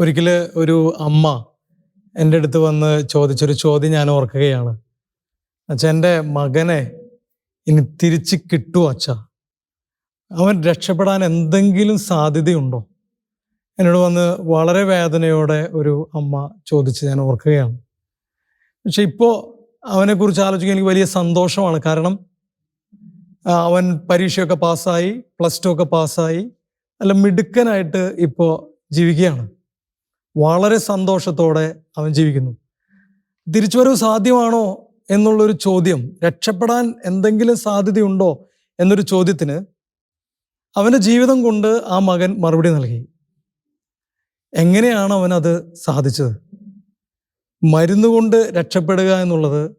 ഒരിക്കൽ ഒരു അമ്മ എന്റെ അടുത്ത് വന്ന് ചോദിച്ചൊരു ചോദ്യം ഞാൻ ഓർക്കുകയാണ്. അച്ഛ എന്റെ മകനെ ഇനി തിരിച്ച് കിട്ടുമോ അച്ഛ? അവൻ രക്ഷപ്പെടാൻ എന്തെങ്കിലും സാധ്യതയുണ്ടോ? എന്നോട് വന്ന് വളരെ വേദനയോടെ ഒരു അമ്മ ചോദിച്ച് ഞാൻ ഓർക്കുകയാണ്. പക്ഷെ ഇപ്പോൾ അവനെക്കുറിച്ച് ആലോചിക്കാൻ എനിക്ക് വലിയ സന്തോഷമാണ്. കാരണം അവൻ പരീക്ഷയൊക്കെ പാസ്സായി പ്ലസ് ടു ഒക്കെ പാസ്സായി നല്ല മിടുക്കനായിട്ട് ഇപ്പോൾ ജീവിക്കുകയാണ്. വളരെ സന്തോഷത്തോടെ അവൻ ജീവിക്കുന്നു. തിരിച്ചുവരവ് സാധ്യമാണോ എന്നുള്ളൊരു ചോദ്യം രക്ഷപ്പെടാൻ എന്തെങ്കിലും സാധ്യതയുണ്ടോ എന്നൊരു ചോദ്യത്തിന് അവന്റെ ജീവിതം കൊണ്ട് ആ മകൻ മറുപടി നൽകി. എങ്ങനെയാണ് അവനത് സാധിച്ചത്? മരുന്ന് കൊണ്ട് രക്ഷപ്പെടുക എന്നുള്ളത്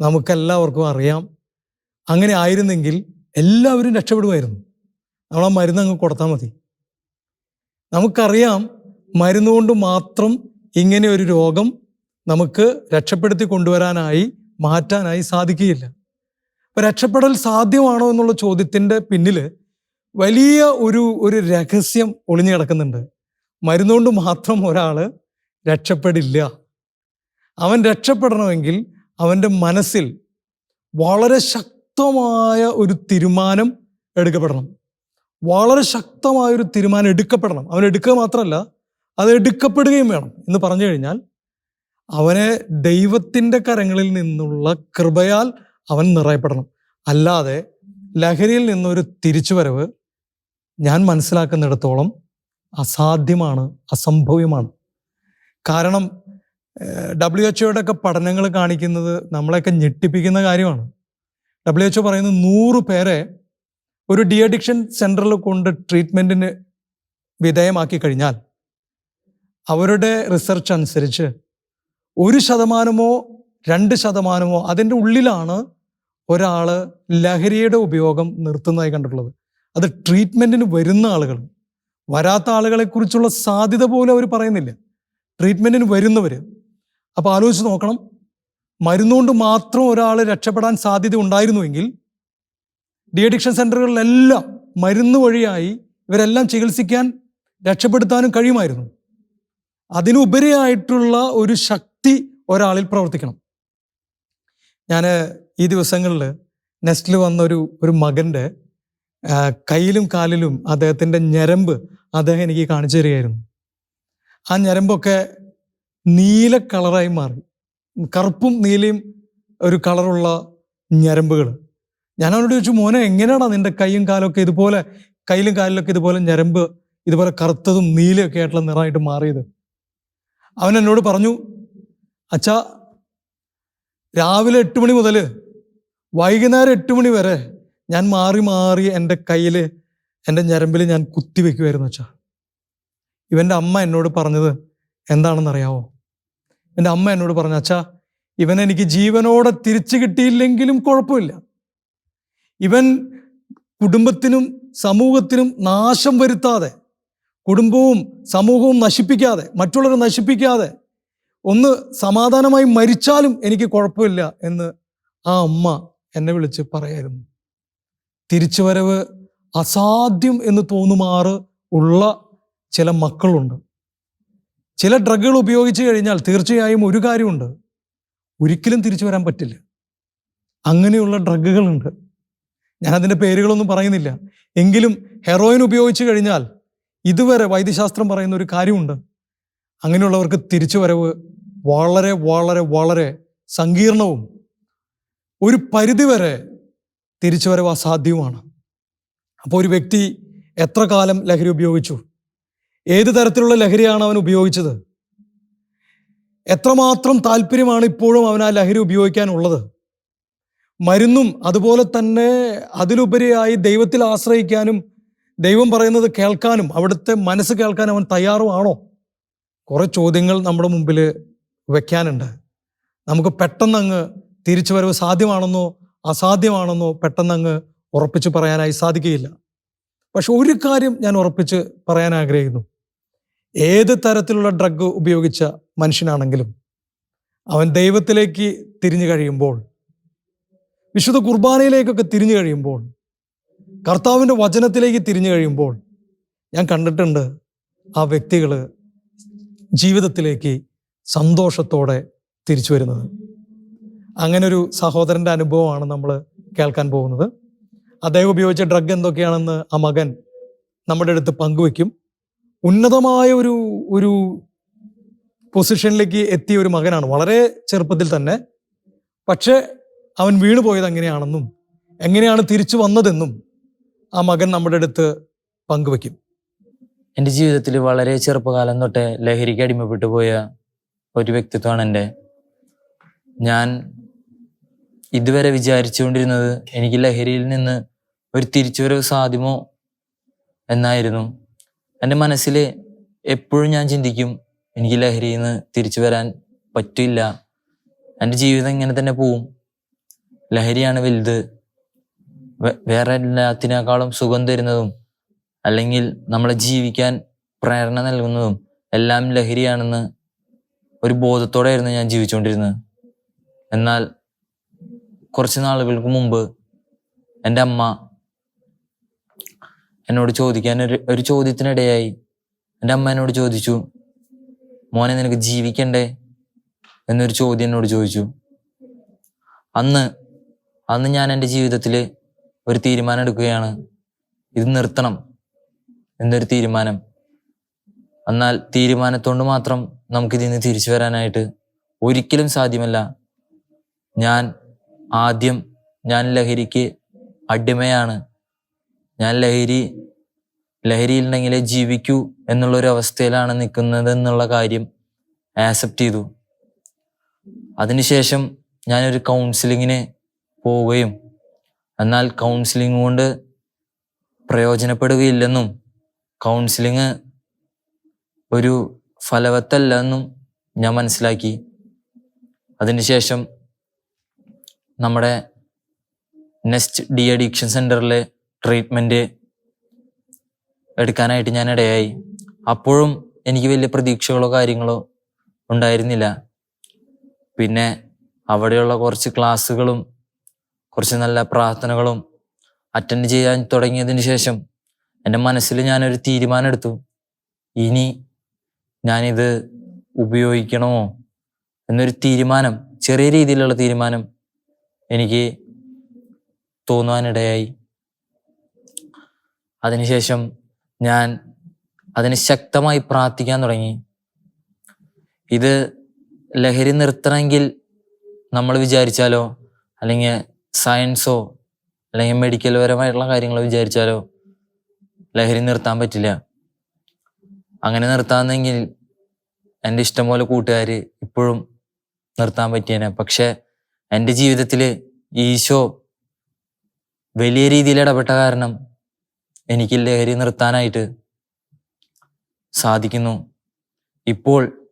നമുക്കെല്ലാവർക്കും അറിയാം. അങ്ങനെ ആയിരുന്നെങ്കിൽ എല്ലാവരും രക്ഷപ്പെടുമായിരുന്നു. നമ്മൾ ആ മരുന്ന് അങ്ങ് കൊടുത്താൽ മതി. നമുക്കറിയാം മരുന്ന് കൊണ്ട് മാത്രം ഇങ്ങനെ ഒരു രോഗം നമുക്ക് രക്ഷപ്പെടുത്തി കൊണ്ടുവരാനായി മാറ്റാനായി സാധിക്കുകയില്ല. അപ്പം രക്ഷപ്പെടൽ സാധ്യമാണോ എന്നുള്ള ചോദ്യത്തിന്റെ പിന്നിൽ വലിയ ഒരു ഒരു രഹസ്യം ഒളിഞ്ഞു കിടക്കുന്നുണ്ട്. മരുന്നുകൊണ്ട് മാത്രം ഒരാൾ രക്ഷപ്പെടില്ല. അവൻ രക്ഷപ്പെടണമെങ്കിൽ അവന്റെ മനസ്സിൽ വളരെ ശക്തമായ ഒരു തീരുമാനം എടുക്കപ്പെടണം. വളരെ ശക്തമായ ഒരു തീരുമാനം എടുക്കപ്പെടണം. അവൻ എടുക്കുക മാത്രമല്ല അത് എടുക്കപ്പെടുകയും വേണം. എന്ന് പറഞ്ഞു കഴിഞ്ഞാൽ അവനെ ദൈവത്തിന്റെ കരങ്ങളിൽ നിന്നുള്ള കൃപയാൽ അവൻ നിറയപ്പെടണം. അല്ലാതെ ലഹരിയിൽ നിന്നൊരു തിരിച്ചുവരവ് ഞാൻ മനസ്സിലാക്കുന്നിടത്തോളം അസാധ്യമാണ് അസംഭവ്യമാണ്. കാരണം ഡബ്ല്യു എച്ച് ഒയുടെ ഒക്കെ പഠനങ്ങൾ കാണിക്കുന്നത് നമ്മളെയൊക്കെ ഞെട്ടിപ്പിക്കുന്ന കാര്യമാണ്. ഡബ്ല്യു എച്ച് ഒ പറയുന്നത് നൂറ് പേരെ ഒരു ഡി അഡിക്ഷൻ സെന്ററിൽ കൊണ്ട് ട്രീറ്റ്മെന്റിന് വിധേയമാക്കി കഴിഞ്ഞാൽ അവരുടെ റിസർച്ച് അനുസരിച്ച് ഒരു ശതമാനമോ രണ്ട് ശതമാനമോ അതിന്റെ ഉള്ളിലാണ് ഒരാൾ ലഹരിയുടെ ഉപയോഗം നിർത്തുന്നതായി കണ്ടിട്ടുള്ളത്. അത് ട്രീറ്റ്മെന്റിന് വരുന്ന ആളുകൾ വരാത്ത ആളുകളെക്കുറിച്ചുള്ള സാധ്യത പോലും അവർ പറയുന്നില്ല. ട്രീറ്റ്മെന്റിന് വരുന്നവർ അപ്പോൾ ആലോചിച്ച് നോക്കണം. മരുന്നുകൊണ്ട് മാത്രം ഒരാൾ രക്ഷപ്പെടാൻ സാധ്യത ഉണ്ടായിരുന്നുവെങ്കിൽ ഡി അഡിക്ഷൻ സെന്ററുകളിലെല്ലാം മരുന്ന് വഴിയായി ഇവരെല്ലാം ചികിത്സിക്കാൻ രക്ഷപ്പെടുത്താനും കഴിയുമായിരുന്നു. അതിനുപരിയായിട്ടുള്ള ഒരു ശക്തി ഒരാളിൽ പ്രവർത്തിക്കണം. ഞാൻ ഈ ദിവസങ്ങളിൽ നെസ്റ്റിൽ വന്ന ഒരു ഒരു മകന്റെ കയ്യിലും കാലിലും അദ്ദേഹത്തിന്റെ ഞരമ്പ് അദ്ദേഹം എനിക്ക് കാണിച്ചു തരികയായിരുന്നു. ആ ഞരമ്പൊക്കെ നീല കളറായി മാറി. കറുപ്പും നീലയും ഒരു കളറുള്ള ഞരമ്പുകൾ ഞാൻ അവനോട് ചോദിച്ചു മോനെ എങ്ങനെയാടാ നിന്റെ കൈയും കാലൊക്കെ ഇതുപോലെ കയ്യിലും കാലിലൊക്കെ ഇതുപോലെ ഞരമ്പ് ഇതുപോലെ കറുത്തതും നീലയൊക്കെ ആയിട്ടുള്ള നിറമായിട്ട് മാറിയത്? അവൻ എന്നോട് പറഞ്ഞു അച്ഛാ രാവിലെ എട്ട് മണി മുതൽ വൈകുന്നേരം എട്ട് മണി വരെ ഞാൻ മാറി മാറി എന്റെ കയ്യിൽ എന്റെ ഞരമ്പിൽ ഞാൻ കുത്തി വെക്കുമായിരുന്നു അച്ഛാ. ഇവന്റെ അമ്മ എന്നോട് പറഞ്ഞത് എന്താണെന്നറിയാവോ? എന്റെ അമ്മ എന്നോട് പറഞ്ഞു അച്ഛാ ഇവൻ എനിക്ക് ജീവനോടെ തിരിച്ചു കിട്ടിയില്ലെങ്കിലും കുഴപ്പമില്ല. ഇവൻ കുടുംബത്തിനും സമൂഹത്തിനും നാശം വരുത്താതെ കുടുംബവും സമൂഹവും നശിപ്പിക്കാതെ മറ്റുള്ളവരെ നശിപ്പിക്കാതെ ഒന്ന് സമാധാനമായി മരിച്ചാലും എനിക്ക് കുഴപ്പമില്ല എന്ന് ആ അമ്മ എന്നെ വിളിച്ച് പറയായിരുന്നു. തിരിച്ചുവരവ് അസാധ്യം എന്ന് തോന്നുമാറ് ഉള്ള ചില മക്കളുണ്ട്. ചില ഡ്രഗുകൾ ഉപയോഗിച്ച് കഴിഞ്ഞാൽ തീർച്ചയായും ഒരു കാര്യമുണ്ട്. ഒരിക്കലും തിരിച്ചു വരാൻ പറ്റില്ല. അങ്ങനെയുള്ള ഡ്രഗുകളുണ്ട്. ഞാൻ അതിന്റെ പേരുകളൊന്നും പറയുന്നില്ല. എങ്കിലും ഹെറോയിൻ ഉപയോഗിച്ച് കഴിഞ്ഞാൽ ഇതുവരെ വൈദ്യശാസ്ത്രം പറയുന്ന ഒരു കാര്യമുണ്ട്. അങ്ങനെയുള്ളവർക്ക് തിരിച്ചു വരവ് വളരെ വളരെ വളരെ സങ്കീർണവും ഒരു പരിധിവരെ തിരിച്ചു വരവ് അസാധ്യവുമാണ്. അപ്പോൾ ഒരു വ്യക്തി എത്ര കാലം ലഹരി ഉപയോഗിച്ചു? ഏത് തരത്തിലുള്ള ലഹരിയാണ് അവൻ ഉപയോഗിച്ചത്? എത്രമാത്രം താല്പര്യമാണ് ഇപ്പോഴും അവൻ ആ ലഹരി ഉപയോഗിക്കാനുള്ളത്? മരുന്നും അതുപോലെ തന്നെ അതിലുപരിയായി ദൈവത്തിൽ ആശ്രയിക്കാനും ദൈവം പറയുന്നത് കേൾക്കാനും അവിടുത്തെ മനസ്സ് കേൾക്കാനും അവൻ തയ്യാറുമാണോ? കുറെ ചോദ്യങ്ങൾ നമ്മുടെ മുമ്പിൽ വയ്ക്കാനുണ്ട് നമുക്ക് പെട്ടെന്ന് അങ്ങ് തിരിച്ചു വരവ് സാധ്യമാണെന്നോ അസാധ്യമാണെന്നോ പെട്ടെന്ന് അങ്ങ് ഉറപ്പിച്ച് പറയാനായി സാധിക്കുകയില്ല. പക്ഷെ ഒരു കാര്യം ഞാൻ ഉറപ്പിച്ച് പറയാൻ ആഗ്രഹിക്കുന്നു. ഏത് തരത്തിലുള്ള ഡ്രഗ് ഉപയോഗിച്ച മനുഷ്യനാണെങ്കിലും അവൻ ദൈവത്തിലേക്ക് തിരിഞ്ഞു കഴിയുമ്പോൾ വിശുദ്ധ കുർബാനയിലേക്കൊക്കെ തിരിഞ്ഞു കഴിയുമ്പോൾ കർത്താവിന്റെ വചനത്തിലേക്ക് തിരിഞ്ഞു കഴിയുമ്പോൾ ഞാൻ കണ്ടിട്ടുണ്ട് ആ വ്യക്തികൾ ജീവിതത്തിലേക്ക് സന്തോഷത്തോടെ തിരിച്ചു വരുന്നത്. അങ്ങനൊരു സഹോദരന്റെ അനുഭവമാണ് നമ്മൾ കേൾക്കാൻ പോകുന്നത്. അദ്ദേഹം ഉപയോഗിച്ച ഡ്രഗ് എന്തൊക്കെയാണെന്ന് ആ മകൻ നമ്മുടെ അടുത്ത് പങ്കുവെക്കും ഉന്നതമായ ഒരു ഒരു പൊസിഷനിലേക്ക് എത്തിയ ഒരു മകനാണ്. വളരെ ചെറുപ്പത്തിൽ തന്നെ. പക്ഷേ അവൻ വീണുപോയത് എങ്ങനെയാണെന്നും എങ്ങനെയാണ് തിരിച്ചു വന്നതെന്നും ആ മകൻ നമ്മുടെ അടുത്ത് പങ്കുവെക്കും. എന്റെ ജീവിതത്തിൽ വളരെ ചെറുപ്പകാലം തൊട്ടേ ലഹരിക്ക് അടിമപ്പെട്ടു പോയ ഒരു വ്യക്തിത്വമാണ് എന്റെ. ഞാൻ ഇതുവരെ വിചാരിച്ചുകൊണ്ടിരുന്നത് എനിക്ക് ലഹരിയിൽ നിന്ന് ഒരു തിരിച്ചുവരവ് സാധ്യമോ എന്നായിരുന്നു. എന്റെ മനസ്സിൽ എപ്പോഴും ഞാൻ ചിന്തിക്കും എനിക്ക് ലഹരിയിൽ നിന്ന് തിരിച്ചു വരാൻ പറ്റില്ല. എന്റെ ജീവിതം ഇങ്ങനെ തന്നെ പോവും. ലഹരിയാണ് വലുത്. വേറെ എല്ലാത്തിനേക്കാളും സുഖം തരുന്നതും അല്ലെങ്കിൽ നമ്മളെ ജീവിക്കാൻ പ്രേരണ നൽകുന്നതും എല്ലാം ലഹരിയാണെന്ന് ഒരു ബോധത്തോടെയായിരുന്നു ഞാൻ ജീവിച്ചുകൊണ്ടിരുന്നത്. എന്നാൽ കുറച്ച് നാളുകൾക്ക് മുമ്പ് എന്റെ അമ്മ എന്നോട് ചോദിക്കാൻ ഒരു ഒരു ചോദ്യത്തിനിടയായി എന്റെ അമ്മ എന്നോട് ചോദിച്ചു മോനെ നിനക്ക് ജീവിക്കണ്ടേ? എന്നൊരു ചോദ്യം എന്നോട് ചോദിച്ചു. അന്ന് അന്ന് ഞാൻ എന്റെ ജീവിതത്തിൽ ഒരു തീരുമാനം എടുക്കുകയാണ്. ഇത് നിർത്തണം. എന്നൊരു തീരുമാനം? എന്നാൽ തീരുമാനത്തോണ്ട് മാത്രം നമുക്കിതിൽ നിന്ന് തിരിച്ചു വരാനായിട്ട് ഒരിക്കലും സാധ്യമല്ല. ഞാൻ ആദ്യം ഞാൻ ലഹരിക്ക് അടിമയാണ്. ഞാൻ ലഹരി ലഹരിയിലുണ്ടെങ്കിലേ ജീവിക്കൂ എന്നുള്ളൊരു അവസ്ഥയിലാണ് നിൽക്കുന്നത് എന്നുള്ള കാര്യം ആക്സെപ്റ്റ് ചെയ്തു. അതിനുശേഷം ഞാനൊരു കൗൺസിലിങ്ങിന് പോവുകയും എന്നാൽ കൗൺസിലിംഗ് കൊണ്ട് പ്രയോജനപ്പെടുകയില്ലെന്നും കൗൺസിലിംഗ് ഒരു ഫലവത്തല്ല എന്നും ഞാൻ മനസ്സിലാക്കി. അതിനുശേഷം നമ്മുടെ നെക്സ്റ്റ് ഡി അഡിക്ഷൻ സെന്ററിലെ ട്രീറ്റ്മെന്റ് എടുക്കാനായിട്ട് ഞാൻ ഇടയായി. അപ്പോഴും എനിക്ക് വലിയ പ്രതീക്ഷകളോ കാര്യങ്ങളോ ഉണ്ടായിരുന്നില്ല. പിന്നെ അവിടെയുള്ള കുറച്ച് ക്ലാസ്സുകളും കുറച്ച് നല്ല പ്രാർത്ഥനകളും അറ്റൻഡ് ചെയ്യാൻ തുടങ്ങിയതിന് ശേഷം എന്റെ മനസ്സിൽ ഞാനൊരു തീരുമാനം എടുത്തു ഇനി ഞാനിത് ഉപയോഗിക്കണമോ എന്നൊരു തീരുമാനം ചെറിയ രീതിയിലുള്ള തീരുമാനം എനിക്ക് തോന്നുവാനിടയായി. അതിനുശേഷം ഞാൻ അതിന് ശക്തമായി പ്രാർത്ഥിക്കാൻ തുടങ്ങി. ഇത് ലഹരി നിർത്തണമെങ്കിൽ നമ്മൾ വിചാരിച്ചാലോ? അല്ലെങ്കിൽ സയൻസോ അല്ലെങ്കിൽ മെഡിക്കൽ പരമായിട്ടുള്ള കാര്യങ്ങൾ വിചാരിച്ചാലോ ലഹരി നിർത്താൻ പറ്റില്ല. അങ്ങനെ നിർത്താമെന്നെങ്കിൽ എന്റെ ഇഷ്ടംപോലെ കൂട്ടുകാർ ഇപ്പോഴും നിർത്താൻ പറ്റിയേനെ. പക്ഷെ എന്റെ ജീവിതത്തിൽ ഈശോ വലിയ രീതിയിൽ ഇടപെട്ട കാരണം എനിക്ക് ലഹരി നിർത്താനായിട്ട് സാധിക്കുന്നു. ഇപ്പോൾ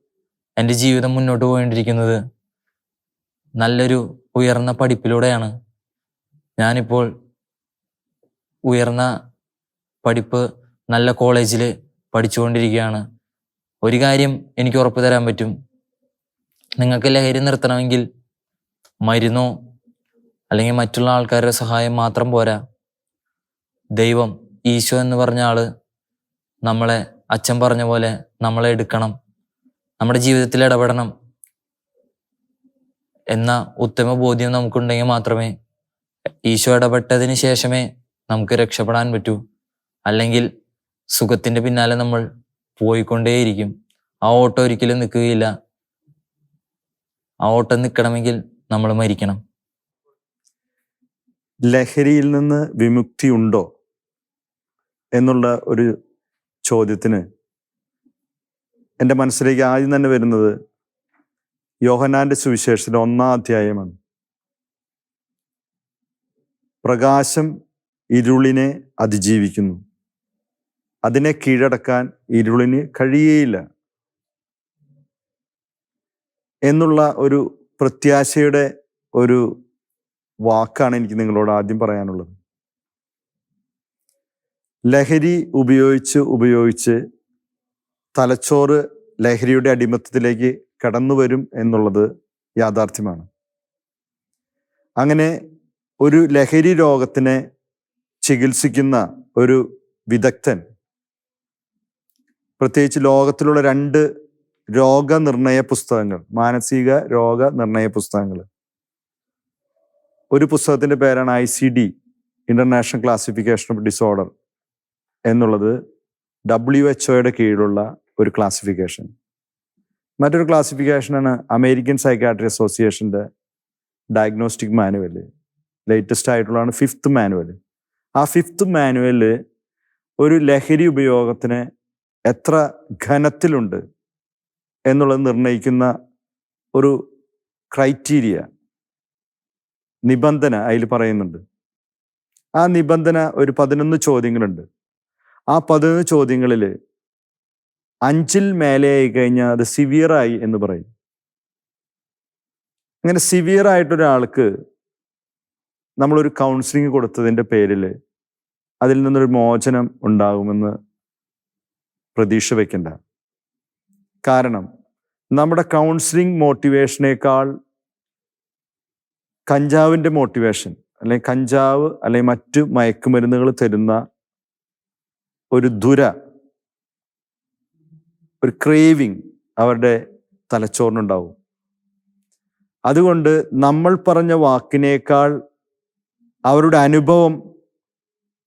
എന്റെ ജീവിതം മുന്നോട്ട് പോയിക്കൊണ്ടിരിക്കുന്നത് നല്ലൊരു ഉയർന്ന പഠിപ്പിലൂടെയാണ്. ഞാനിപ്പോൾ ഉയർന്ന പഠിപ്പ് നല്ല കോളേജിൽ പഠിച്ചുകൊണ്ടിരിക്കുകയാണ്. ഒരു കാര്യം എനിക്ക് ഉറപ്പ് തരാൻ പറ്റും. നിങ്ങൾക്ക് ലഹരി നിർത്തണമെങ്കിൽ മരുന്നോ അല്ലെങ്കിൽ മറ്റുള്ള ആൾക്കാരുടെ സഹായം മാത്രം പോരാ. ദൈവം ഈശോ എന്ന് പറഞ്ഞ ആൾ നമ്മളെ അച്ഛൻ പറഞ്ഞ പോലെ നമ്മളെ എടുക്കണം. നമ്മുടെ ജീവിതത്തിൽ ഇടപെടണം എന്ന ഉത്തമ ബോധ്യം നമുക്കുണ്ടെങ്കിൽ മാത്രമേ ഈശോ ഇടപെട്ടതിന് ശേഷമേ നമുക്ക് രക്ഷപ്പെടാൻ പറ്റൂ. അല്ലെങ്കിൽ സുഖത്തിന്റെ പിന്നാലെ നമ്മൾ പോയിക്കൊണ്ടേയിരിക്കും. ആ ഓട്ടം ഒരിക്കലും നിൽക്കുകയില്ല. ആ ഓട്ടം നിൽക്കണമെങ്കിൽ നമ്മൾ മരിക്കണം. ലഹരിയിൽ നിന്ന് വിമുക്തി ഉണ്ടോ എന്നുള്ള ഒരു ചോദ്യത്തിന് എന്റെ മനസ്സിലേക്ക് ആദ്യം തന്നെ വരുന്നത് യോഹനാന്റെ സുവിശേഷത്തിന്റെ ഒന്നാം അധ്യായമാണ്. പ്രകാശം ഇരുളിനെ അതിജീവിക്കുന്നു. അതിനെ കീഴടക്കാൻ ഇരുളിന് കഴിയേയില്ല. എന്നുള്ള ഒരു പ്രത്യാശയുടെ ഒരു വാക്കാണ് എനിക്ക് നിങ്ങളോട് ആദ്യം പറയാനുള്ളത്. ലഹരി ഉപയോഗിച്ച് ഉപയോഗിച്ച് തലച്ചോറ് ലഹരിയുടെ അടിമത്തത്തിലേക്ക് കടന്നു വരും എന്നുള്ളത് യാഥാർത്ഥ്യമാണ്. അങ്ങനെ ഒരു ലഹരി രോഗത്തിനെ ചികിത്സിക്കുന്ന ഒരു വിദഗ്ധൻ. പ്രത്യേകിച്ച് ലോകത്തിലുള്ള രണ്ട് രോഗനിർണയ പുസ്തകങ്ങൾ മാനസിക രോഗനിർണയ പുസ്തകങ്ങൾ. ഒരു പുസ്തകത്തിന്റെ പേരാണ് I C D international classification of disorder എന്നുള്ളത് ഡബ്ല്യു എച്ച് ഒയുടെ കീഴിലുള്ള ഒരു ക്ലാസിഫിക്കേഷൻ മറ്റൊരു ക്ലാസിഫിക്കേഷനാണ് അമേരിക്കൻ സൈക്കാട്രി അസോസിയേഷന്റെ ഡയഗ്നോസ്റ്റിക് മാനുവൽ ലേറ്റസ്റ്റ് ആയിട്ടുള്ളതാണ് ഫിഫ്ത്ത് മാനുവൽ ആ ഫിഫ്ത്ത് മാനുവൽ ഒരു ലഹരി ഉപയോഗത്തിന് എത്ര ഘനത്തിലുണ്ട് എന്നുള്ളത് നിർണയിക്കുന്ന ഒരു ക്രൈറ്റീരിയ നിബന്ധന അതിൽ പറയുന്നുണ്ട്. ആ നിബന്ധന ഒരു പതിനൊന്ന് ചോദ്യങ്ങളുണ്ട്. ആ പതിനൊന്ന് ചോദ്യങ്ങളിൽ അഞ്ചിൽ മേലെയായി കഴിഞ്ഞാൽ അത് സിവിയറായി എന്ന് പറയും. അങ്ങനെ സിവിയർ ആയിട്ടൊരാൾക്ക് നമ്മളൊരു കൗൺസിലിംഗ് കൊടുത്തതിന്റെ പേരിൽ അതിൽ നിന്നൊരു മോചനം ഉണ്ടാകുമെന്ന് പ്രതീക്ഷ വെക്കണ്ട. കാരണം നമ്മുടെ കൗൺസിലിംഗ് മോട്ടിവേഷനേക്കാൾ കഞ്ചാവിന്റെ മോട്ടിവേഷൻ അല്ലെങ്കിൽ കഞ്ചാവ് അല്ലെങ്കിൽ മറ്റ് മയക്കുമരുന്നുകൾ തരുന്ന ഒരു ദുര ഒരു ക്രേവിങ് അവരുടെ തലച്ചോറിനുണ്ടാവും. അതുകൊണ്ട് നമ്മൾ പറഞ്ഞ വാക്കിനേക്കാൾ അവരുടെ അനുഭവം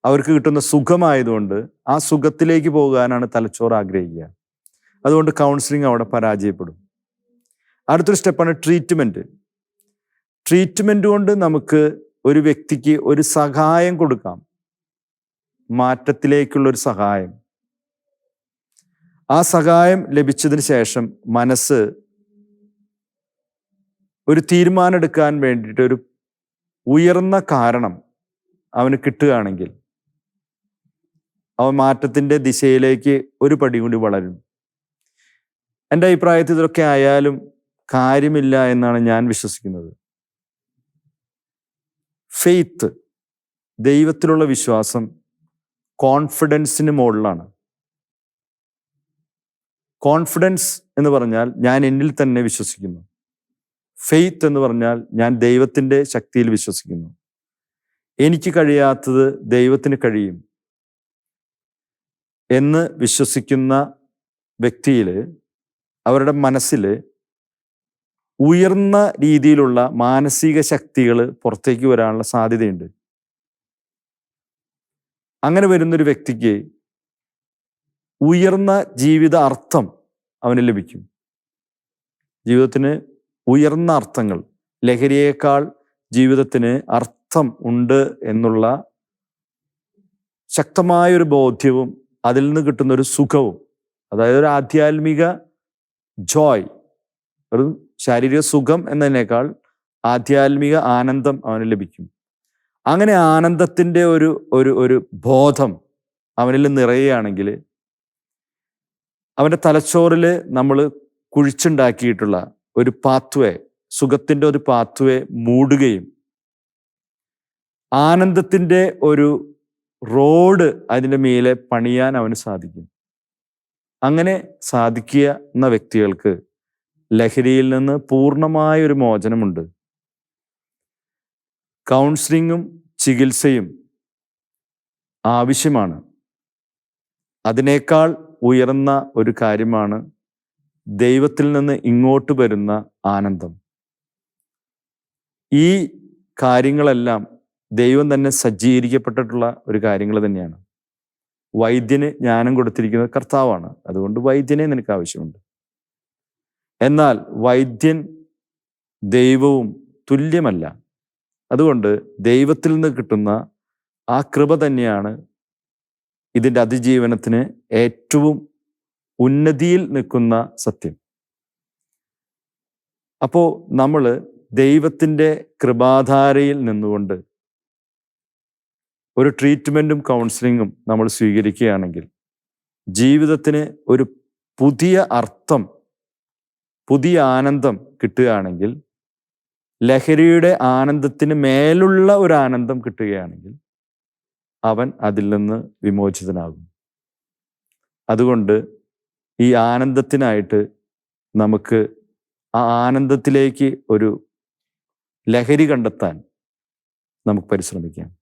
അവർക്ക് കിട്ടുന്ന സുഖമായതുകൊണ്ട് ആ സുഖത്തിലേക്ക് പോകാനാണ് തലച്ചോറ് ആഗ്രഹിക്കുക. അതുകൊണ്ട് കൗൺസിലിംഗ് അവിടെ പരാജയപ്പെടും. അടുത്തൊരു സ്റ്റെപ്പാണ് ട്രീറ്റ്മെന്റ് ട്രീറ്റ്മെന്റ് കൊണ്ട് നമുക്ക് ഒരു വ്യക്തിക്ക് ഒരു സഹായം കൊടുക്കാം. മാറ്റത്തിലേക്കുള്ള ഒരു സഹായം. ആ സഹായം ലഭിച്ചതിന് ശേഷം മനസ്സ് ഒരു തീരുമാനമെടുക്കാൻ വേണ്ടിയിട്ട് ഒരു ഉയർന്ന കാരണം അവന് കിട്ടുകയാണെങ്കിൽ അവൻ മാറ്റത്തിന്റെ ദിശയിലേക്ക് ഒരു പടി കൂടി വളരും. എന്റെ അഭിപ്രായത്തിൽ ഇതൊക്കെ ആയാലും കാര്യമില്ല എന്നാണ് ഞാൻ വിശ്വസിക്കുന്നത്. ഫെയ്ത്ത് ദൈവത്തിലുള്ള വിശ്വാസം കോൺഫിഡൻസിന് മുകളിലാണ്. കോൺഫിഡൻസ് എന്ന് പറഞ്ഞാൽ ഞാൻ എന്നിൽ തന്നെ വിശ്വസിക്കുന്നു. ഫെയ്ത്ത് എന്ന് പറഞ്ഞാൽ ഞാൻ ദൈവത്തിന്റെ ശക്തിയിൽ വിശ്വസിക്കുന്നു. എനിക്ക് കഴിയാത്തത് ദൈവത്തിന് കഴിയും എന്ന് വിശ്വസിക്കുന്ന വ്യക്തിയിൽ അവരുടെ മനസ്സിൽ ഉയർന്ന രീതിയിലുള്ള മാനസിക ശക്തികൾ പുറത്തേക്ക് വരാനുള്ള സാധ്യതയുണ്ട്. അങ്ങനെ വരുന്നൊരു വ്യക്തിക്ക് ഉയർന്ന ജീവിത അർത്ഥം അവന് ലഭിക്കും. ജീവിതത്തിന് ഉയർന്ന അർത്ഥങ്ങൾ ലഹരിയേക്കാൾ ജീവിതത്തിന് അർത്ഥം ഉണ്ട് എന്നുള്ള ശക്തമായൊരു ബോധ്യവും അതിൽ നിന്ന് കിട്ടുന്ന ഒരു സുഖവും അതായത് ഒരു ആധ്യാത്മിക ജോയ് ഒരു ശാരീരിക സുഖം എന്നതിനേക്കാൾ ആധ്യാത്മിക ആനന്ദം അവന് ലഭിക്കും. അങ്ങനെ ആനന്ദത്തിന്റെ ഒരു ഒരു ഒരു ബോധം അവനിൽ നിറയുകയാണെങ്കിൽ അവന്റെ തലച്ചോറിൽ നമ്മൾ കുഴിച്ചുണ്ടാക്കിയിട്ടുള്ള ഒരു പാത്വേ സുഖത്തിന്റെ ഒരു പാത്വേ മൂടുകയും ആനന്ദത്തിന്റെ ഒരു റോഡ് അതിന്റെ മേലെ പണിയാൻ അവന് സാധിക്കും. അങ്ങനെ സാധിക്കുക എന്ന വ്യക്തികൾക്ക് ലഹരിയിൽ നിന്ന് പൂർണമായ ഒരു മോചനമുണ്ട്. കൗൺസിലിങ്ങും ചികിത്സയും ആവശ്യമാണ്. അതിനേക്കാൾ ഉയർന്ന ഒരു കാര്യമാണ് ദൈവത്തിൽ നിന്ന് ഇങ്ങോട്ട് വരുന്ന ആനന്ദം. ഈ കാര്യങ്ങളെല്ലാം ദൈവം തന്നെ സജ്ജീകരിക്കപ്പെട്ടിട്ടുള്ള ഒരു കാര്യങ്ങൾ തന്നെയാണ്. വൈദ്യന് ജ്ഞാനം കൊടുത്തിരിക്കുന്നത് കർത്താവാണ്. അതുകൊണ്ട് വൈദ്യനെ നിനക്ക് ആവശ്യമുണ്ട്. എന്നാൽ വൈദ്യൻ ദൈവവും തുല്യമല്ല. അതുകൊണ്ട് ദൈവത്തിൽ നിന്ന് കിട്ടുന്ന ആ കൃപ തന്നെയാണ് ഇതിന്റെ അതിജീവനത്തിന് ഏറ്റവും ഉന്നതിയിൽ നിൽക്കുന്ന സത്യം. അപ്പോൾ നമ്മൾ ദൈവത്തിന്റെ കൃപാധാരയിൽ നിന്നുകൊണ്ട് ഒരു ട്രീറ്റ്മെന്റും കൗൺസിലിങ്ങും നമ്മൾ സ്വീകരിക്കുകയാണെങ്കിൽ ജീവിതത്തിന് ഒരു പുതിയ അർത്ഥം പുതിയ ആനന്ദം കിട്ടുകയാണെങ്കിൽ ലഹരിയുടെ ആനന്ദത്തിന് മേലുള്ള ഒരു ആനന്ദം കിട്ടുകയാണെങ്കിൽ അവൻ അതിൽ നിന്ന് വിമോചിതനാകും. അതുകൊണ്ട് ഈ ആനന്ദത്തിനായിട്ട് നമുക്ക് ആ ആനന്ദത്തിലേക്ക് ഒരു ലഹരി കണ്ടെത്താൻ നമുക്ക് പരിശ്രമിക്കാം.